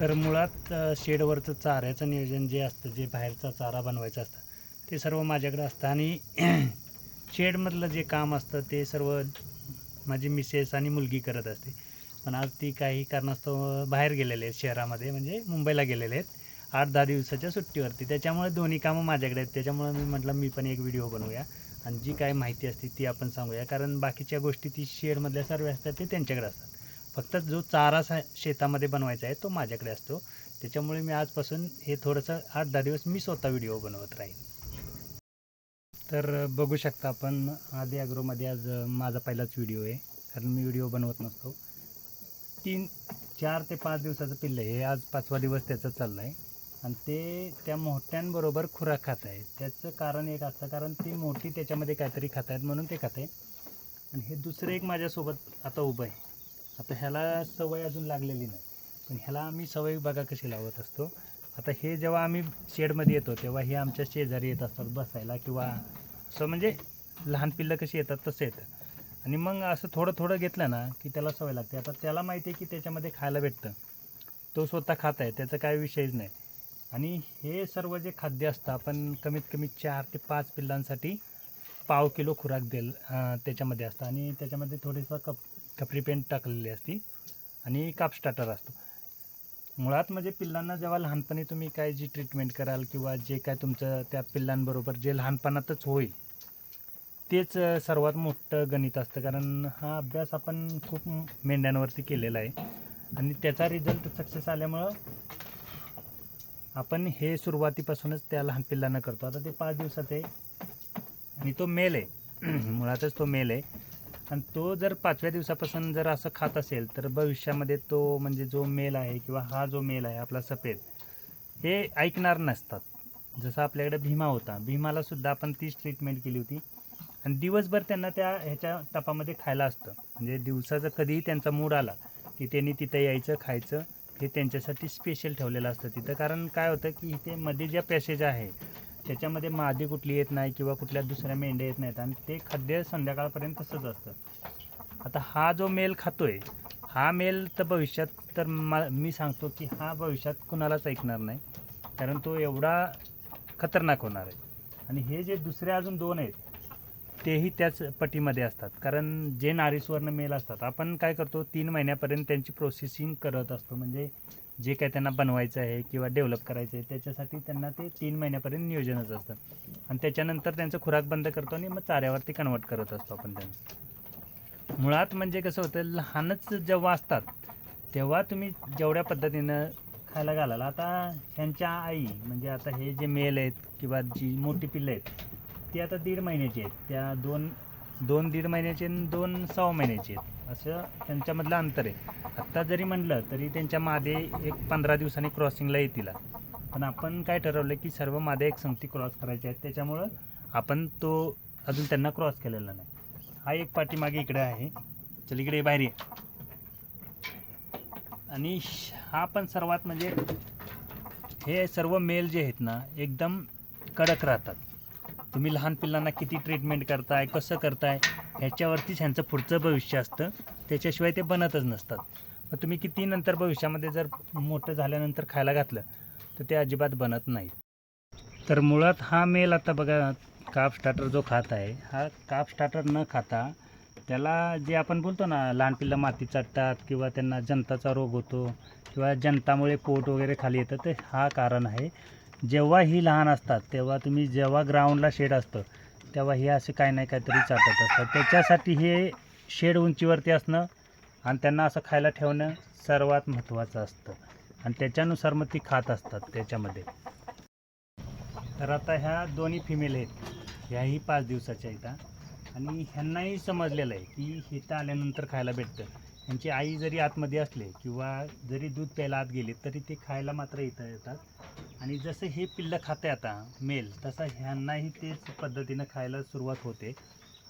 तर मुळात शेडवरचं चाऱ्याचं नियोजन जे असतं जे बाहेरचा चारा बनवायचा असतं ते सर्व माझ्याकडे असतं. आणि शेडमधलं जे काम असतं ते सर्व माझी मिसेस आणि मुलगी करत असते. पण आज ती काही कारणास्तव बाहेर गेलेले आहेत शहरामध्ये म्हणजे मुंबईला गेलेले आहेत. आठ दहा दिवसाच्या सुट्टीवरती. त्याच्यामुळे दोन्ही कामं माझ्याकडे आहेत. त्याच्यामुळे मी म्हटलं मी पण एक व्हिडिओ बनवूया. आणि जी काय माहिती असते ती आपण सांगूया. कारण बाकीच्या गोष्टी ती शेडमधल्या सर्व असतात ते त्यांच्याकडे असतात. फक्त जो चारा सा शेतामध्ये बनवायचा आहे तो माझ्याकडे असतो. त्याच्यामुळे मी आजपासून हे थोडंसं आठ दहा दिवस मी स्वतः व्हिडिओ बनवत राहीन. तर बघू शकता आपण आधी ॲग्रोमध्ये आज माझा पहिलाच व्हिडिओ आहे कारण मी व्हिडिओ बनवत नसतो. तीन चार ते पाच दिवसाचं पिल्लं आहे. हे आज पाचवा दिवस त्याचं चाललं आहे आणि ते त्या मोठ्यांबरोबर खुराक खात आहे. त्याचं कारण एक असतं कारण ती मोठी त्याच्यामध्ये काहीतरी खात आहेत म्हणून ते खात आहे. आणि हे दुसरं एक माझ्यासोबत आता उभं आहे. आता ह्याला सवय अजून लागलेली नाही. पण ह्याला आम्ही सवय बघा कशी लावत असतो. आता हे जेव्हा आम्ही शेडमध्ये येतो तेव्हा हे आमच्या शेजारी येत असतात बसायला किंवा असं म्हणजे लहान पिल्लं कशी येतात तसं येतं आणि मग असं थोडं थोडं घेतलं ना की त्याला सवय लागते. आता त्याला माहिती आहे की त्याच्यामध्ये खायला भेटतं. तो स्वतः खात आहे त्याचा काय विषयच नाही. आणि हे सर्व जे खाद्य असतं आपण कमीत कमी चार ते पाच पिल्लांसाठी पाव किलो खुराक देल त्याच्यामध्ये असतं. आणि त्याच्यामध्ये थोडीसं कप कपरी पेंट टाकलेली असती. आणि काप स्टार्टर असतो. मुळात म्हणजे पिल्लांना जेव्हा लहानपणी तुम्ही काय जी ट्रीटमेंट कराल किंवा जे काय तुमचं त्या पिल्लांबरोबर जे लहानपणातच होईल तेच सर्वात मोठं गणित असतं. कारण हा अभ्यास आपण खूप मेंढ्यांवरती केलेला आहे. आणि त्याचा रिझल्ट सक्सेस आल्यामुळं आपण हे सुरुवातीपासूनच त्या लहान पिल्लांना करतो. आता ते पाच दिवसात आहे. आणि तो मेल आहे. मुळातच तो मेल आहे. आणि तो जर पाचव्या दिवसापासून जर असं खात असेल तर भविष्यामध्ये तो म्हणजे जो मेल आहे किंवा हा जो मेल आहे आपला सफेद हे ऐकणार नसतात. जसं आपल्याकडे भीमा होता भीमाला सुद्धा आपण तीच ट्रीटमेंट केली होती. आणि दिवसभर त्यांना त्या ह्याच्या तपामध्ये खायला असतं. म्हणजे दिवसाचं कधीही त्यांचा मूड आला की त्यांनी तिथं यायचं खायचं हे त्यांच्यासाठी स्पेशल ठेवलेलं असतं तिथं. कारण काय होतं की इथे मध्ये ज्या पॅसेज आहे त्याच्यामध्ये मादी कुठली येत नाही किंवा कुठल्या दुसऱ्या मेंढ्या येत नाहीत. आणि ते खाद्य संध्याकाळपर्यंत तसंच असतं. आता हा जो मेल खातोय हा मेल तर भविष्यात तर मा मी सांगतो की हा भविष्यात कुणालाच ऐकणार नाही. कारण तो एवढा खतरनाक होणार आहे. आणि हे जे दुसरे अजून दोन आहेत तेही त्याच पटीमध्ये असतात. कारण जे नारीस्वर्ण मेल असतात आपण काय करतो तीन महिन्यापर्यंत त्यांची प्रोसेसिंग करत असतो. म्हणजे जे काय त्यांना बनवायचं आहे किंवा डेव्हलप करायचं आहे त्याच्यासाठी त्यांना ते तीन महिन्यापर्यंत नियोजनच असतं. आणि त्याच्यानंतर त्यांचं खुराक बंद करतो आणि मग चाऱ्यावरती कन्वर्ट करत असतो आपण त्यांना. मुळात म्हणजे कसं होतं लहानच जेव्हा असतात तेव्हा तुम्ही जेवढ्या पद्धतीनं खायला घालाल आता ह्यांच्या आई म्हणजे आता हे जे मेल आहेत किंवा जी मोठी पिल्लं आहेत ती आता दीड महिन्याची आहेत. त्या दोन दोन दीड महिन्याचे आणि दोन सहा महिन्याचे आहेत. असं त्यांच्यामधलं अंतर आहे. आत्ता जरी म्हणलं तरी त्यांच्या मादे एक पंधरा दिवसांनी क्रॉसिंगला येतील. पण आपण काय ठरवलं की सर्व मादे एक संगती क्रॉस करायचे आहेत. त्याच्यामुळं आपण तो अजून त्यांना क्रॉस केलेला नाही. हा एक पाठीमागे इकडे आहे. चल इकडे बाहेर ये. आणि श- हा पण सर्वात म्हणजे हे सर्व मेल जे आहेत ना एकदम कडक राहतात. तुम्ही लहान पिल्लांना किती ट्रीटमेंट करताय कसं करताय ह्याच्यावरतीच ह्यांचं पुढचं भविष्य असतं. त्याच्याशिवाय ते बनतच नसतात. मग तुम्ही किती नंतर भविष्यामध्ये जर मोठं झाल्यानंतर खायला घातलं तर ते अजिबात बनत नाहीत. तर मुळात हा मेल आता बघा काप स्टार्टर जो खात आहे हा काप स्टार्टर न खाता त्याला जे आपण बोलतो ना लहान पिल्लं माती चाटतात किंवा त्यांना जंताचा रोग होतो किंवा जंतामुळे पोट वगैरे खाली येतं ते हा कारण आहे. जेव्हा ही लहान असतात तेव्हा तुम्ही जेव्हा ग्राउंडला शेड असतं तेव्हा हे असे काही नाही काहीतरी चाटत असतात. त्याच्यासाठी हे शेड उंचीवरती असणं आणि त्यांना असं खायला ठेवणं सर्वात महत्त्वाचं असतं. आणि त्याच्यानुसार मग ती खात असतात त्याच्यामध्ये. तर आता ह्या दोन्ही फिमेल आहेत. ह्याही पाच दिवसाच्या इथं. आणि ह्यांनाही समजलेलं आहे की इथं आल्यानंतर खायला भेटतं. यांची आई जरी आतमध्ये असले किंवा जरी दूध प्यायला आत गेले तरी ते खायला मात्र इथं येतात. आणि जसं हे पिल्लं खाते आता मेल तसं ह्यांनाही तेच पद्धतीनं खायला सुरुवात होते.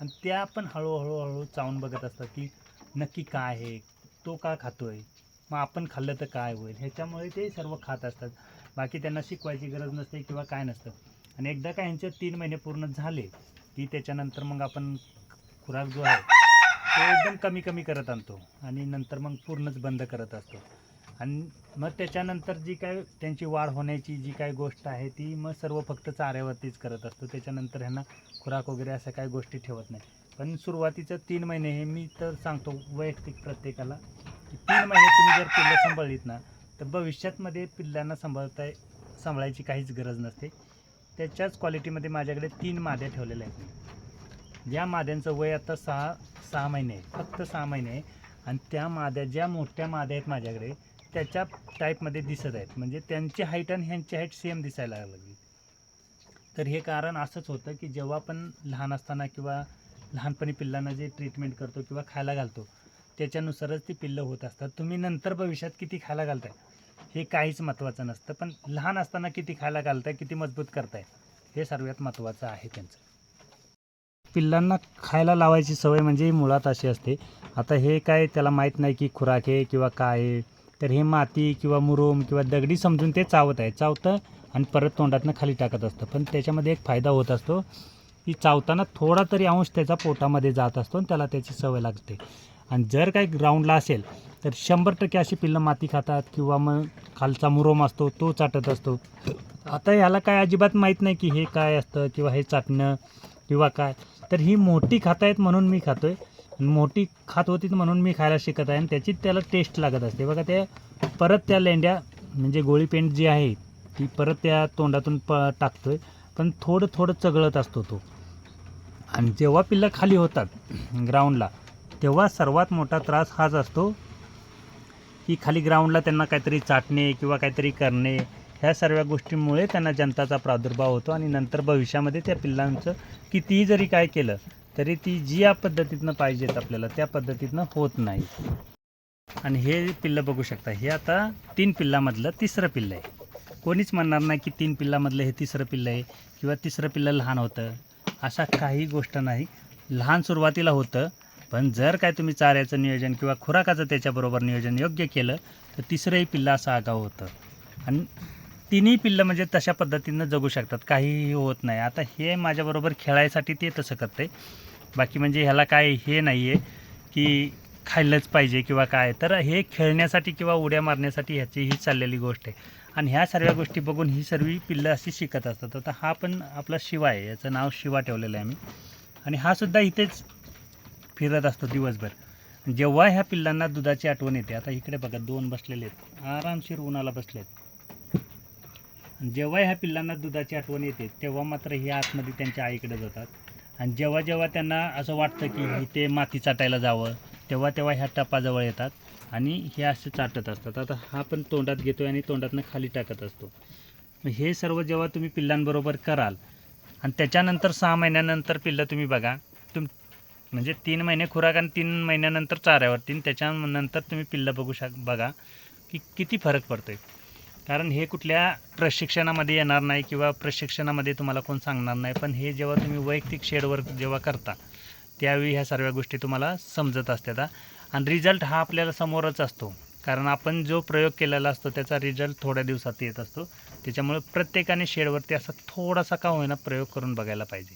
आणि त्या पण हळूहळू हळू चावून बघत असतात की नक्की काय आहे तो का खातोय मग आपण खाल्लं तर काय होईल? ह्याच्यामुळे ते सर्व खात असतात. बाकी त्यांना शिकवायची गरज नसते किंवा काय नसतं. आणि एकदा का ह्यांचे तीन महिने पूर्ण झाले की त्याच्यानंतर मग आपण खुराक जो आहे तो एकदम कमी कमी करत आणतो आणि नंतर मग पूर्णच बंद करत असतो. आणि मग त्याच्यानंतर जी काय त्यांची वाढ होण्याची जी काय गोष्ट आहे ती मग सर्व फक्त चाऱ्यावरतीच करत असतो. त्याच्यानंतर ह्यांना खुराक वगैरे अशा काही गोष्टी ठेवत नाही. पण सुरुवातीचं तीन महिने हे मी तर सांगतो वैयक्तिक प्रत्येकाला की तीन महिने तुम्ही जर पिल्लं सांभाळलीत ना तर भविष्यातमध्ये पिल्लांना सांभाळता सांभाळायची काहीच गरज नसते. त्याच्याच क्वालिटीमध्ये माझ्याकडे तीन माद्या ठेवलेल्या आहेत ज्या माद्यांचं वय आता सहा सहा महिने आहे फक्त सहा महिने आहे. आणि त्या माद्या ज्या मोठ्या माद्या आहेत माझ्याकडे त्याच्या टाईपमध्ये दिसत आहेत. म्हणजे त्यांची हाईट आणि ह्यांची हाईट सेम दिसायला लागली. तर हे कारण असंच होतं की जेव्हा आपण लहान असताना किंवा लहानपणी पिल्लांना जे ट्रीटमेंट करतो किंवा खायला घालतो त्याच्यानुसारच ती पिल्लं होत असतात. तुम्ही नंतर भविष्यात किती खायला घालताय? हे काहीच महत्त्वाचं नसतं. पण लहान असताना किती खायला घालताय किती मजबूत करताय? हे सर्वात महत्त्वाचं आहे त्यांचं. पिल्लांना खायला लावायची सवय म्हणजे मुळात अशी असते. आता हे काय त्याला माहीत नाही की खुराक आहे किंवा काय आहे. तर हे माती किंवा मुरुम किंवा दगडी समजून ते चावत आहे. चावतं आणि परत तोंडातनं खाली टाकत असतं. पण त्याच्यामध्ये एक फायदा होत असतो की चावताना थोडा तरी अंश त्याचा पोटामध्ये जात असतो आणि त्याला त्याची सवय लागते. आणि जर काही ग्राउंडला असेल तर शंभर टक्के अशी पिल्लं माती खातात किंवा मग खालचा मुरोम असतो तो चाटत असतो. आता याला काय अजिबात माहीत नाही की हे काय असतं किंवा हे चाटणं किंवा काय. तर ही मोठी खातायत म्हणून मी खातो आहे मोठी खात होती म्हणून मी खायला शिकत आहे आणि त्याची त्याला टेस्ट लागत असते. बघा ते परत त्या लेंड्या म्हणजे गोळी पेंट जी आहे ती परत त्या तोंडातून प टाकतो आहे पण थोडं थोडं चगळत असतो तो. आणि जेव्हा पिल्लं खाली होतात ग्राउंडला तेव्हा सर्वात मोठा त्रास हाच असतो की खाली ग्राउंडला त्यांना काहीतरी चाटणे किंवा काहीतरी करणे ह्या सर्व गोष्टींमुळे त्यांना जनताचा प्रादुर्भाव होतो आणि नंतर भविष्यामध्ये त्या पिल्लांचं कितीही जरी काय केलं तरी ती जी या पद्धतीतनं पाहिजेत आपल्याला त्या पद्धतीतनं होत नाही. आणि हे पिल्लं बघू शकता हे आता तीन पिल्लामधलं तिसरं पिल्लं आहे. कोणीच म्हणणार नाही की तीन पिल्लामधलं हे तिसरं पिल्लं आहे किंवा तिसरं पिल्लं लहान होतं. अशा काही गोष्ट नाही. लहान सुरुवातीला होतं पण जर काय तुम्ही चाऱ्याचं नियोजन किंवा खुराकाचं त्याच्याबरोबर नियोजन योग्य केलं तर तिसरंही पिल्लं असं आगाव होतं. आणि तिन्ही पिल्लं म्हणजे तशा पद्धतीनं जगू शकतात. काहीही होत नाही. आता हे माझ्याबरोबर खेळायसाठी ते तसं करते बाकी म्हणजे ह्याला काय हे नाही आहे की खायलंच पाहिजे किंवा काय. तर हे खेळण्यासाठी किंवा उड्या मारण्यासाठी ह्याची ही चाललेली गोष्ट आहे. आणि ह्या सर्व गोष्टी बघून ही सर्व पिल्लं अशी शिकत असतात. आता हा पण आपला शिवा आहे. याचं नाव शिवा ठेवलेलं आहे आम्ही. आणि हा सुद्धा इथेच फिरत असतो दिवसभर. जेव्हा ह्या पिल्लांना दुधाची आठवण येते. आता इकडे बघा दोन बसलेले आहेत. आरामशीर उन्हाला बसले आहेत जेव्हा ह्या पिल्लांना दुधाची आठवण येते तेव्हा मात्र हे आतमध्ये त्यांच्या आईकडे जातात. आणि जेव्हा जेव्हा त्यांना असं वाटतं की ते माती चाटायला जावं तेव्हा तेव्हा ह्या टपाजवळ येतात आणि हे असे चाटत असतात. आता हा पण तोंडात घेतो आणि तोंडातनं खाली टाकत असतो. हे सर्व जेव्हा तुम्ही पिल्लांबरोबर कराल आणि त्याच्यानंतर सहा महिन्यानंतर पिल्लं तुम्ही बघा तुम म्हणजे तीन महिने खुराक आणि तीन महिन्यानंतर चाऱ्यावरती आणि त्याच्यानंतर तुम्ही पिल्लं बघू शक बघा की किती फरक पडतो आहे कारण हे कुठल्या प्रशिक्षणामध्ये येणार नाही किंवा प्रशिक्षणामध्ये तुम्हाला कोण सांगणार नाही पण हे जेव्हा तुम्ही वैयक्तिक शेडवर जेव्हा करता त्यावेळी ह्या सर्व गोष्टी तुम्हाला समजत असतात. आणि रिझल्ट हा आपल्याला समोरच असतो. कारण आपण जो प्रयोग केलेला असतो त्याचा रिझल्ट थोड्या दिवसात येत असतो. त्याच्यामुळे प्रत्येकाने शेडवरती असा थोडासा का होईना प्रयोग करून बघायला पाहिजे.